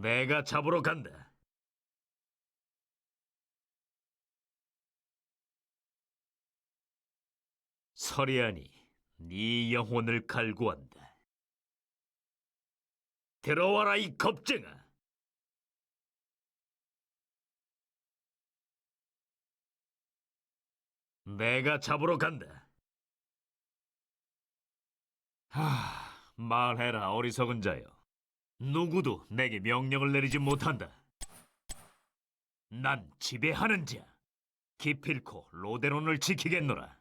내가 잡으러 간다. 서리하니 네 영혼을 갈구한다. 들어와라 이 겁쟁아. 내가 잡으러 간다. 하, 말해라 어리석은 자여. 누구도 내게 명령을 내리지 못한다. 난 지배하는 자. 기필코 로데론을 지키겠노라.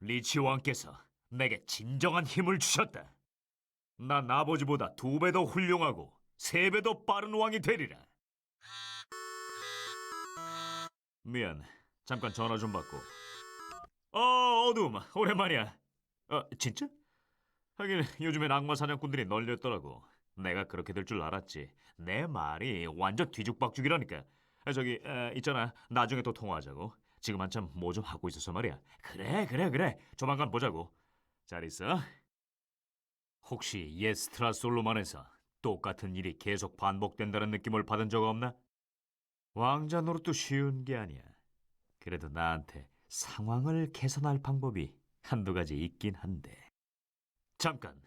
리치 왕께서 내게 진정한 힘을 주셨다. 난 아버지보다 두 배 더 훌륭하고 세 배 더 빠른 왕이 되리라. 미안, 잠깐 전화 좀 받고. 어, 어둠, 오랜만이야. 어, 진짜? 하긴 요즘엔 악마 사냥꾼들이 널렸더라고. 내가 그렇게 될 줄 알았지. 내 말이 완전 뒤죽박죽이라니까. 아, 저기 에, 있잖아. 나중에 또 통화하자고. 지금 한참 뭐 좀 하고 있어서 말이야. 그래 그래 그래. 조만간 보자고. 잘 있어. 혹시 예스트라 솔로만에서 똑같은 일이 계속 반복된다는 느낌을 받은 적 없나? 왕자 노릇도 쉬운 게 아니야. 그래도 나한테 상황을 개선할 방법이 한두 가지 있긴 한데. 잠깐,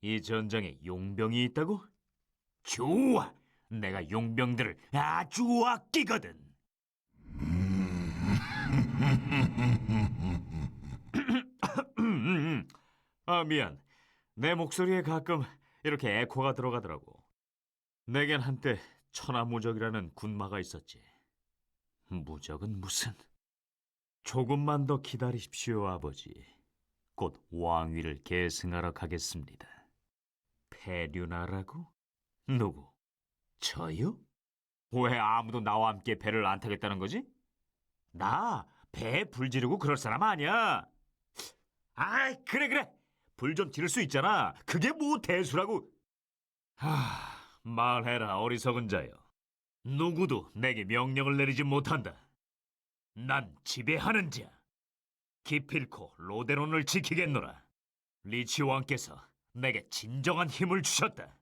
이 전장에 용병이 있다고? 좋아! 내가 용병들을 아주 아끼거든! 아, 미안. 내 목소리에 가끔 이렇게 에코가 들어가더라고. 내겐 한때 천하무적이라는 군마가 있었지. 무적은 무슨... 조금만 더 기다리십시오, 아버지. 곧 왕위를 계승하러 가겠습니다. 페류나라고? 누구? 저요? 왜 아무도 나와 함께 배를 안 타겠다는 거지? 나 배 불 지르고 그럴 사람 아니야. 아이, 그래, 그래. 불 좀 지를 수 있잖아. 그게 뭐 대수라고. 하, 말해라, 어리석은 자여. 누구도 내게 명령을 내리지 못한다. 난 지배하는 자. 기필코 로데론을 지키겠노라. 리치 왕께서 내게 진정한 힘을 주셨다.